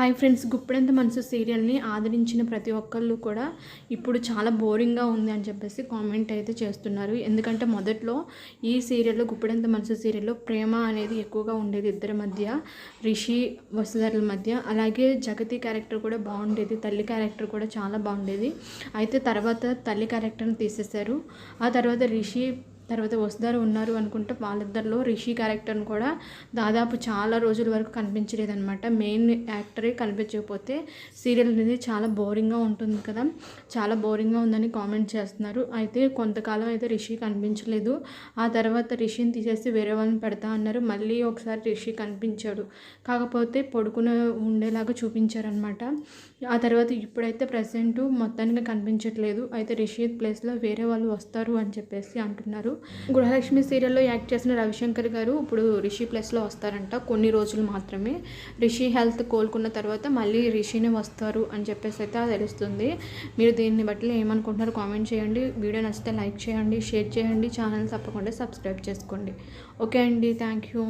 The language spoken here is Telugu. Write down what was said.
హాయ్ ఫ్రెండ్స్ గుప్పెడంత మనసు సీరియల్ని ఆదరించిన ప్రతి ఒక్కళ్ళు కూడా ఇప్పుడు చాలా బోరింగ్గా ఉంది అని చెప్పేసి కామెంట్ అయితే చేస్తున్నారు. ఎందుకంటే మొదట్లో ఈ సీరియల్లో గుప్పెడంత మనసు సీరియల్లో ప్రేమ అనేది ఎక్కువగా ఉండేది ఇద్దరి మధ్య రిషి వసుధరుల మధ్య. అలాగే జగతి క్యారెక్టర్ కూడా బాగుండేది తల్లి క్యారెక్టర్ కూడా చాలా బాగుండేది. అయితే తర్వాత తల్లి క్యారెక్టర్ని తీసేశారు. ఆ తర్వాత రిషి తర్వాత వసుధారు ఉన్నారు అనుకుంటే వాళ్ళిద్దరిలో రిషి క్యారెక్టర్ని కూడా దాదాపు చాలా రోజుల వరకు కనిపించలేదన్నమాట. మెయిన్ యాక్టరే కనిపించకపోతే సీరియల్ అనేది చాలా బోరింగ్గా ఉంటుంది కదా. చాలా బోరింగ్గా ఉందని కామెంట్ చేస్తున్నారు. అయితే కొంతకాలం అయితే రిషి కనిపించలేదు. ఆ తర్వాత రిషిని తీసేసి వేరే వాళ్ళని పెడతా అన్నారు. మళ్ళీ ఒకసారి రిషి కనిపించాడు. కాకపోతే పడుకుని ఉండేలాగా చూపించారనమాట ఆ తర్వాత ఇప్పుడైతే ప్రజెంట్ మొత్తానికి కనిపించట్లేదు. అయితే రిషి ప్లేస్లో వేరే వాళ్ళు వస్తారు అని చెప్పేసి అంటున్నారు. గృహలక్ష్మి సీరియల్లో యాక్ట్ చేసిన రవిశంకర్ గారు ఇప్పుడు రిషి ప్లస్లో వస్తారంట. కొన్ని రోజులు మాత్రమే. రిషి హెల్త్ కోలుకున్న తర్వాత మళ్ళీ రిషినే వస్తారు అని చెప్పేసి అయితే తెలుస్తుంది. మీరు దీన్ని బట్టి ఏమనుకుంటున్నారో కామెంట్ చేయండి. వీడియో నచ్చితే లైక్ చేయండి షేర్ చేయండి. ఛానల్ తప్పకుండా సబ్స్క్రైబ్ చేసుకోండి. ఓకే అండి. Thank you.